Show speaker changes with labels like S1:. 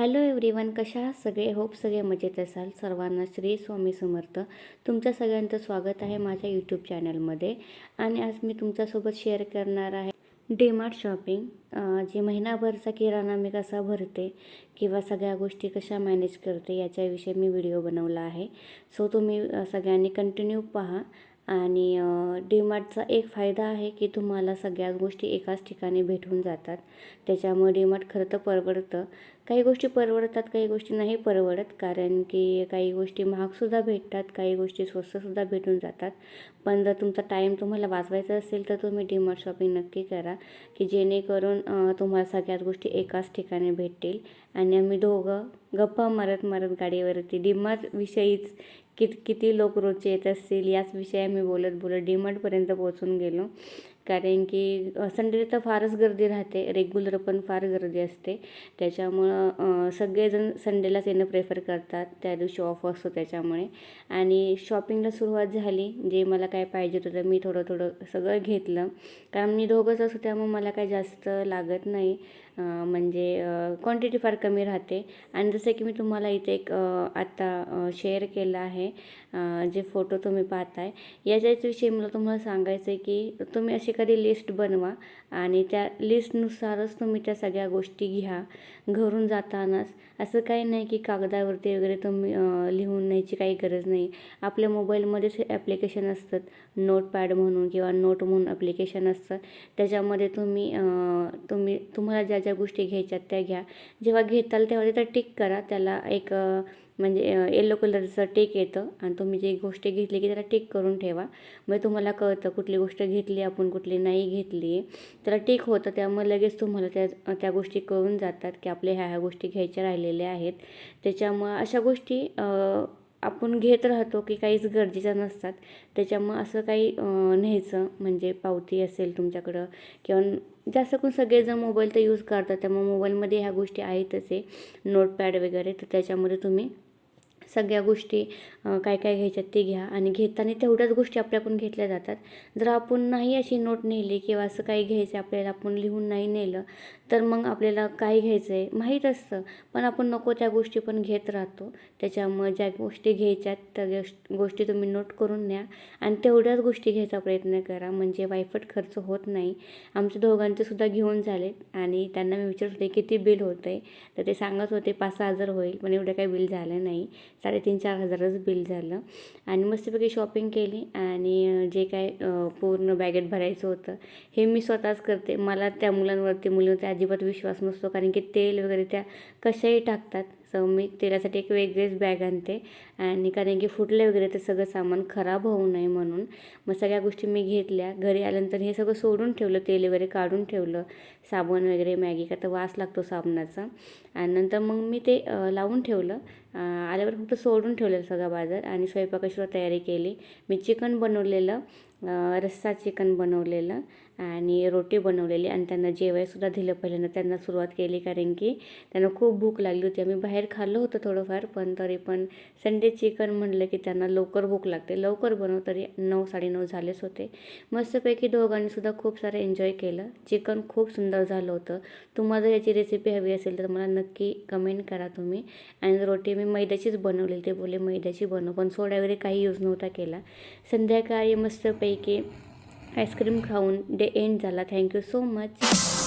S1: Hello everyone कशा सगळे? Hope सगळे मजेत असाल. सर्वांना श्री स्वामी समर्थ. तुमच्या सगळ्यांचं स्वागत आहे माझ्या यूट्यूब चॅनलमध्ये आणि आज मी तुमच्यासोबत शेअर करणार आहे डीमार्ट शॉपिंग जे महिनाभरचा किराणा मी कसा भरते किंवा सगळ्या गोष्टी कशा मॅनेज करते याच्याविषयी मी व्हिडिओ बनवला आहे. सो तुम्ही सगळ्यांनी कंटिन्यू पहा. आणि डीमार्टचा एक फायदा आहे की तुम्हाला सगळ्या गोष्टी एकाच ठिकाणी भेटून जातात. त्याच्यामुळे डीमार्ट खरं तर परवडतं. काही गोष्टी परवडतात काही गोष्टी नाही परवडत कारण की काही गोष्टी महागसुद्धा भेटतात काही गोष्टी स्वस्तसुद्धा भेटून जातात. पण जर तुमचा टाईम तुम्हाला वाचवायचा असेल तर तुम्ही डीमार्ट शॉपिंग नक्की करा की जेणेकरून तुम्हाला सगळ्याच गोष्टी एकाच ठिकाणी भेटतील. आणि आम्ही दोघं गप्पा मारत मारत गाडीवरती डीमार्ट विषयीच कित किती लोक रोजचे येत असतील याच विषयी आम्ही बोलत बोलत डीमार्टपर्यंत पोहोचून गेलो. कारण की संडेला तर फारच गर्दी राहते. रेग्युलर पण फार गर्दी असते. त्याच्यामुळं सगळेजण संडेलाच येणं प्रेफर करतात. त्या दिवशी ऑफ असतो त्याच्यामुळे. आणि शॉपिंगला सुरुवात झाली. जे मला काय पाहिजे होतं मी थोडं थोडं सगळं घेतलं. कारण मी दोघंच असतो त्यामुळे मला काय जास्त लागत नाही. म्हणजे क्वांटिटी फार कमी राहते. आणि जसं की मी तुम्हाला इथे एक आत्ता शेअर केलं आहे जे फोटो तुम्ही पाहताय याच्याच विषयी मला तुम्हाला सांगायचं आहे की तुम्ही अशी कधी लिस्ट बनवा आणि त्या लिस्टनुसारच तुम्ही त्या सगळ्या गोष्टी घ्या. घरून जातानाच असं काही नाही की कागदावरती वगैरे तुम्ही लिहून न्यायची काही गरज नाही. आपल्या मोबाईलमध्येच ॲप्लिकेशन असतात. नोटपॅड म्हणून किंवा नोट म्हणून ॲप्लिकेशन असतं. त्याच्यामध्ये तुम्ही तुम्ही तुम्हाला ज्या ज्या गोष्टी घ्यायच्यात त्या घ्या. जेव्हा घेताल तेव्हा तिथं टिक करा. त्याला एक म्हणजे येलो कलरचं टिक येतं आणि तुम्ही जी गोष्ट घेतली की त्याला टिक करून ठेवा. मग तुम्हाला कळतं कुठली गोष्ट घेतली आपण कुठली नाही घेतली. त्याला टिक होतं त्यामुळे लगेच तुम्हाला त्या त्या गोष्टी कळून जातात की आपल्या ह्या ह्या गोष्टी घ्यायच्या राहिलेल्या आहेत. त्याच्यामुळं अशा गोष्टी आपण घेत राहतो की काहीच गरजेच्या नसतात. त्याच्यामुळं असं काही न्यायचं म्हणजे पावती असेल तुमच्याकडं किंवा जास्त करून सगळेजण मोबाईल तर यूज करतात. त्यामुळे मोबाईलमध्ये ह्या गोष्टी आहेतच आहे नोटपॅड वगैरे तर त्याच्यामध्ये तुम्ही सगळ्या गोष्टी काय काय घ्यायच्यात ते घ्या. आणि घेताना तेवढ्याच गोष्टी आपल्याकडून घेतल्या जातात. जर आपण नाही अशी नोट नेली किंवा असं काही घ्यायचं आपल्याला आपण लिहून नाही नेलं तर मग आपल्याला काय घ्यायचं आहे माहीत असतं. पण आपण नको त्या गोष्टी पण घेत राहतो. त्याच्यामुळे ज्या गोष्टी घ्यायच्यात त्या गोष्टी तुम्ही नोट करून न्या. आणि तेवढ्याच गोष्टी घ्यायचा प्रयत्न करा. म्हणजे वायफट खर्च होत नाही. आमच्या दोघांचे सुद्धा घेऊन झाले आणि त्यांना मी विचारत होते किती बिल होतं आहे तर ते सांगत होते पाच सहा हजार होईल पण एवढं काही बिल झालं नाही. साडेतीन चार हजारच बिल झालं. आणि मस्तपैकी शॉपिंग केली आणि जे काय पूर्ण बॅगेट भरायचं होतं हे मी स्वतःच करते. मला त्या मुलांवरती मुलींवरती अजिबात विश्वास नसतो. कारण की तेल वगैरे त्या कशाही टाकतात. सो मी तेलासाठी एक वेगळीच बॅग आणते. आणि कारण की फुटले वगैरे ते सगळं सामान खराब होऊ नये म्हणून. मग सगळ्या गोष्टी मी घेतल्या. घरी आल्यानंतर हे सगळं सोडून ठेवलं तेल वगैरे काढून ठेवलं. साबण वगैरे मॅगी का तर वास लागतो साबणाचा. आणि नंतर मग मी ते लावून ठेवलं. आल्यावर फक्त सोडून ठेवलेलं सगळा बाजार. आणि स्वयंपाकाशिवाय तयारी केली. मी चिकन बनवलेलं. रस्सा चिकन बनवलेलं आणि रोटी बनवलेली आणि त्यांना जेवायसुद्धा दिलं पहिल्यांदा. त्यांना सुरुवात केली कारण की त्यांना खूप भूक लागली होती. आम्ही बाहेर खाल्लं होतं थोडंफार पण तरी पण संडे चिकन म्हणलं की त्यांना लवकर भूक लागते. लवकर बनव तरी नऊ साडेनऊ झालेच होते. मस्तपैकी दोघांनीसुद्धा खूप सारं एन्जॉय केलं. चिकन खूप सुंदर झालं होतं. तुम्हाला जर याची रेसिपी हवी असेल तर मला नक्की कमेंट करा तुम्ही. आणि रोटी मी मैद्याचीच बनवलेली. ते बोले मैद्याची बनव पण सोडा वगैरे काही यूज नव्हता केला. संध्याकाळी मस्तपैकी मस्तपैकी आईस्क्रीम खाऊन डे एंड झाला. Thank you so much